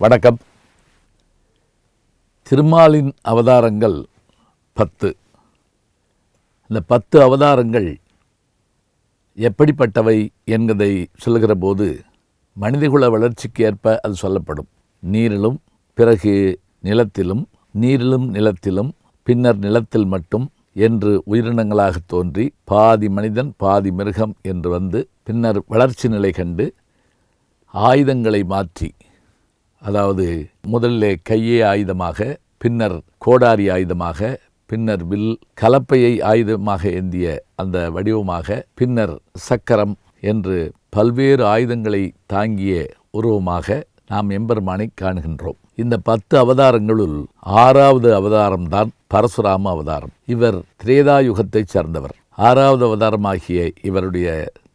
வணக்கம். திருமாலின் அவதாரங்கள் பத்து. இந்த பத்து அவதாரங்கள் எப்படிப்பட்டவை என்பதை சொல்லுகிற போது மனிதகுல வளர்ச்சிக்கு ஏற்ப அது சொல்லப்படும். நீரிலும் பிறகு நிலத்திலும் நீரிலும் நிலத்திலும் பின்னர் நிலத்தில் மட்டும் என்று உயிரினங்களாக தோன்றி பாதி மனிதன் பாதி மிருகம் என்று வந்து பின்னர் வளர்ச்சி நிலை கண்டு ஆயுதங்களை மாற்றி அதாவது முதல்ல கையே ஆயுதமாக பின்னர் கோடாரி ஆயுதமாக பின்னர் வில் கலப்பையை ஆயுதமாக ஏந்திய அந்த வடிவமாக பின்னர் சக்கரம் என்று பல்வேறு ஆயுதங்களை தாங்கிய உருவமாக நாம் எம்பெருமானை காணுகின்றோம். இந்த பத்து அவதாரங்களுள் ஆறாவது அவதாரம்தான் பரசுராம அவதாரம். இவர் திரேதா யுகத்தைச் சார்ந்தவர். ஆறாவது அவதாரமாகிய இவருடைய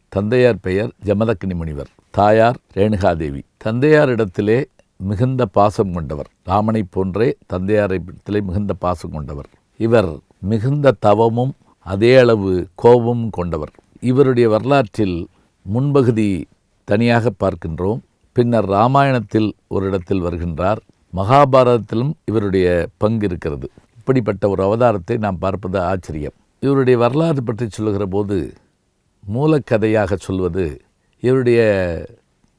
தந்தையார் பெயர் ஜமதக்கினி முனிவர். தாயார் ரேணுகாதேவி. தந்தையாரிடத்திலே மிகுந்த பாசம் கொண்டவர். ராமனைப் போன்றே தந்தையாரிடத்திலே மிகுந்த பாசம் கொண்டவர். இவர் மிகுந்த தவமும் அதே அளவு கோபமும் கொண்டவர். இவருடைய வரலாற்றில் முன்பகுதி தனியாக பார்க்கின்றோம். பின்னர் ராமாயணத்தில் ஒரு இடத்தில் வருகின்றார். மகாபாரதத்திலும் இவருடைய பங்கு இருக்கிறது. இப்படிப்பட்ட ஒரு அவதாரத்தை நாம் பார்ப்பது ஆச்சரியம். இவருடைய வரலாறு பற்றி சொல்லுகிற போது மூலக்கதையாக சொல்வது இவருடைய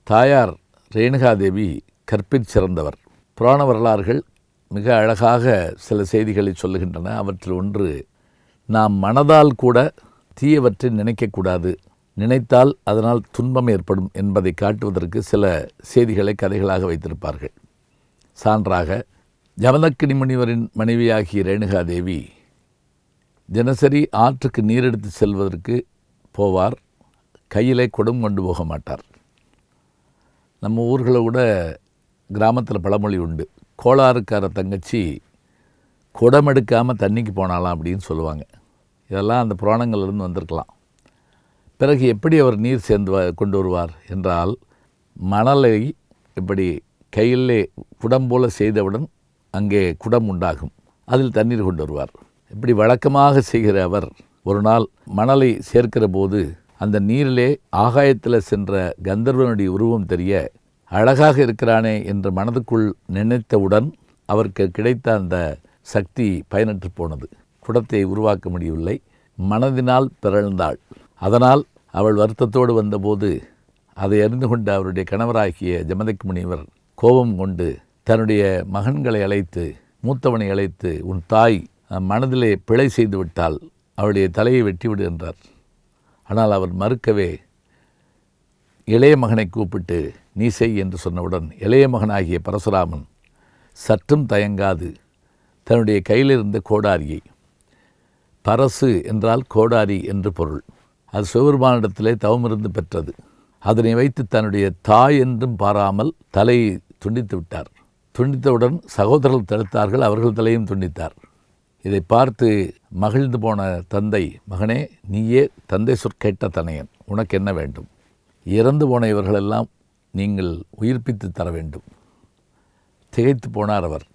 தாயார் ரேணுகாதேவி கற்பிற் சிறந்தவர். புராண வரலாறுகள் மிக அழகாக சில செய்திகளை சொல்லுகின்றன. அவற்றில் ஒன்று நாம் மனதால் கூட தீயவற்றை நினைக்கக்கூடாது. நினைத்தால் அதனால் துன்பம் ஏற்படும் என்பதை காட்டுவதற்கு சில செய்திகளை கதைகளாக வைத்திருப்பார்கள். சான்றாக ஜமதக்கினி முனிவரின் மனைவியாகிய ரேணுகாதேவி தினசரி ஆற்றுக்கு நீர் எடுத்து செல்வதற்கு போவார். கையிலே குடம் கொண்டு போக மாட்டார். நம்ம ஊர்களை விட கிராமத்தில் பழமொழி உண்டு. கோளாறுக்கார தங்கச்சி குடம் எடுக்காமல் தண்ணிக்கு போனாலாம் அப்படின்னு சொல்லுவாங்க. இதெல்லாம் அந்த புராணங்கள்லேருந்து வந்திருக்கலாம். பிறகு எப்படி அவர் நீர் சேர்ந்து வ- கொண்டு வருவார் என்றால் மணலை இப்படி கையிலே குடம் போல செய்தவுடன் அங்கே குடம் உண்டாகும். அதில் தண்ணீர் கொண்டு வருவார். இப்படி வழக்கமாக செய்கிற அவர் ஒரு நாள் மணலை சேர்க்கிற போது அந்த நீரிலே ஆகாயத்தில் சென்ற கந்தர்வனுடைய உருவம் தெரிய அழகாக இருக்கிறானே என்று மனதுக்குள் நினைத்தவுடன் அவருக்கு கிடைத்த அந்த சக்தி பயனற்று போனது. குடத்தை உருவாக்க முடியவில்லை. மனதினால் பிறழ்ந்தாள். அதனால் அவள் வருத்தத்தோடு வந்தபோது அதை அறிந்து கொண்ட அவருடைய கணவராகிய ஜமதக் முனிவர் கோபம் கொண்டு தன்னுடைய மகன்களை அழைத்து மூத்தவனை அழைத்து உன் தாய் மனதிலே பிழை செய்து விட்டால் அவளுடைய தலையை வெட்டிவிடு என்றார். ஆனால் அவர் மறுக்கவே இளைய மகனை கூப்பிட்டு நீ செய் என்று சொன்னவுடன் இளைய மகனாகிய பரசுராமன் சற்றும் தயங்காது தன்னுடைய கையிலிருந்த கோடாரியை பரசு என்றால் கோடாரி என்று பொருள். அது சிவபெருமானிடத்திலே தவமிருந்து பெற்றது. அதனை வைத்து தன்னுடைய தாய் என்றும் பாராமல் தலையை துண்டித்து விட்டார். துண்டித்தவுடன் சகோதரர்கள் தடுத்தார்கள் அவர்கள் தலையும் துண்டித்தார். இதை பார்த்து மகிழ்ந்து போன தந்தை மகனே நீயே தந்தை சொற்கேட்ட தனையன் உனக்கு என்ன வேண்டும்? இறந்து போன இவர்களெல்லாம் நீங்கள் உயிர்ப்பித்து தர வேண்டும். திகைத்து போனார் அவர்.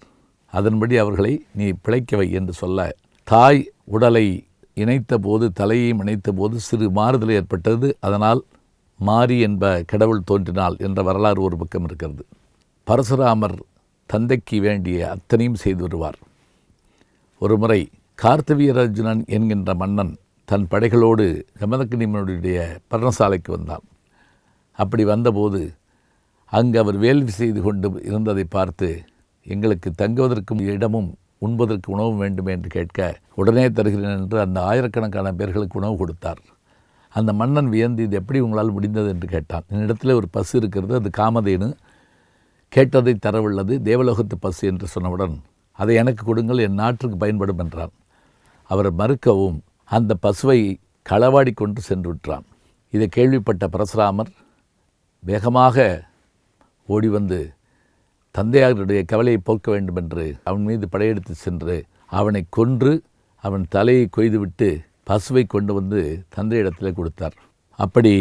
அதன்படி அவர்களை நீ பிழைக்கவை என்று சொல்ல தாய் உடலை இணைத்த போது தலையையும் இணைத்த போது சிறு மாறுதல் ஏற்பட்டது. அதனால் மாறி என்ப கடவுள் தோன்றினாள் என்ற வரலாறு ஒரு பக்கம் இருக்கிறது. பரசுராமர் தந்தைக்கு வேண்டிய அத்தனையும் செய்து வருவார். ஒருமுறை கார்த்தவீரர்ஜுனன் என்கின்ற மன்னன் தன் படைகளோடு ஜமதக்கினிமனுடைய பர்ணசாலைக்கு வந்தான். அப்படி வந்தபோது அங்கு அவர் வேள்வி செய்து கொண்டு இருந்ததை பார்த்து எங்களுக்கு தங்குவதற்கும் இடமும் உண்பதற்கு உணவும் வேண்டும் என்று கேட்க உடனே தருகிறேன் என்று அந்த ஆயிரக்கணக்கான பேர்களுக்கு உணவு கொடுத்தார். அந்த மன்னன் வியந்து இது எப்படி உங்களால் முடிந்தது என்று கேட்டான். என்னிடத்தில் ஒரு பசு இருக்கிறது அது காமதேனு. கேட்டதை தரவுள்ளது தேவலோகத்து பசு என்று சொன்னவுடன் அதை எனக்கு கொடுங்கள் என் நாட்டுக்கு பயன்படும் என்றான். அவர் மறுக்கவும் அந்த பசுவை களவாடி கொண்டு சென்று விட்டான். இதை கேள்விப்பட்ட பரசுராமர் வேகமாக ஓடி வந்து தந்தையாருடைய கவலையை போக்க வேண்டும் என்று அவன் மீது படையெடுத்து சென்று அவனை கொன்று அவன் தலையை கொய்துவிட்டு பசுவை கொண்டு வந்து தந்தையிடத்தில் கொடுத்தார். அப்படி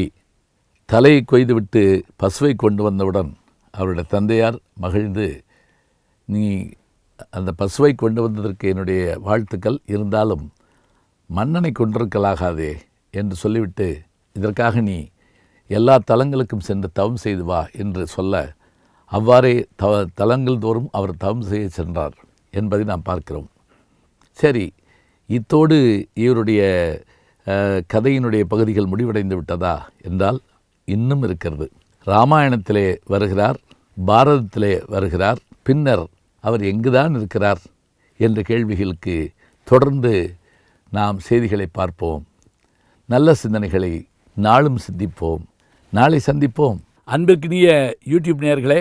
தலையை கொய்துவிட்டு பசுவை கொண்டு வந்தவுடன் அவருடைய தந்தையார் மகிழ்ந்து நீ அந்த பசுவை கொண்டு வந்ததற்கு என்னுடைய வாழ்த்துக்கள் இருந்தாலும் மன்னனை கொண்டிருக்கலாகாதே என்று சொல்லிவிட்டு இதற்காக நீ எல்லா தலங்களுக்கும் சென்று தவம் செய்து வா என்று சொல்ல அவ்வாறே த தலங்கள் தோறும் அவர் தவம் செய்ய சென்றார் என்பதை நாம் பார்க்கிறோம். சரி இத்தோடு இவருடைய கதையினுடைய பகுதிகள் முடிவடைந்து விட்டதா என்றால் இன்னும் இருக்கிறது. ராமாயணத்திலே வருகிறார் பாரதத்திலே வருகிறார் பின்னர் அவர் எங்குதான் இருக்கிறார் என்ற கேள்விகளுக்கு தொடர்ந்து நாம் செய்திகளை பார்ப்போம். நல்ல சிந்தனைகளை நாளும் சிந்திப்போம். நாளை சந்திப்போம். அன்பிற்கினிய யூடியூப் நேயர்களே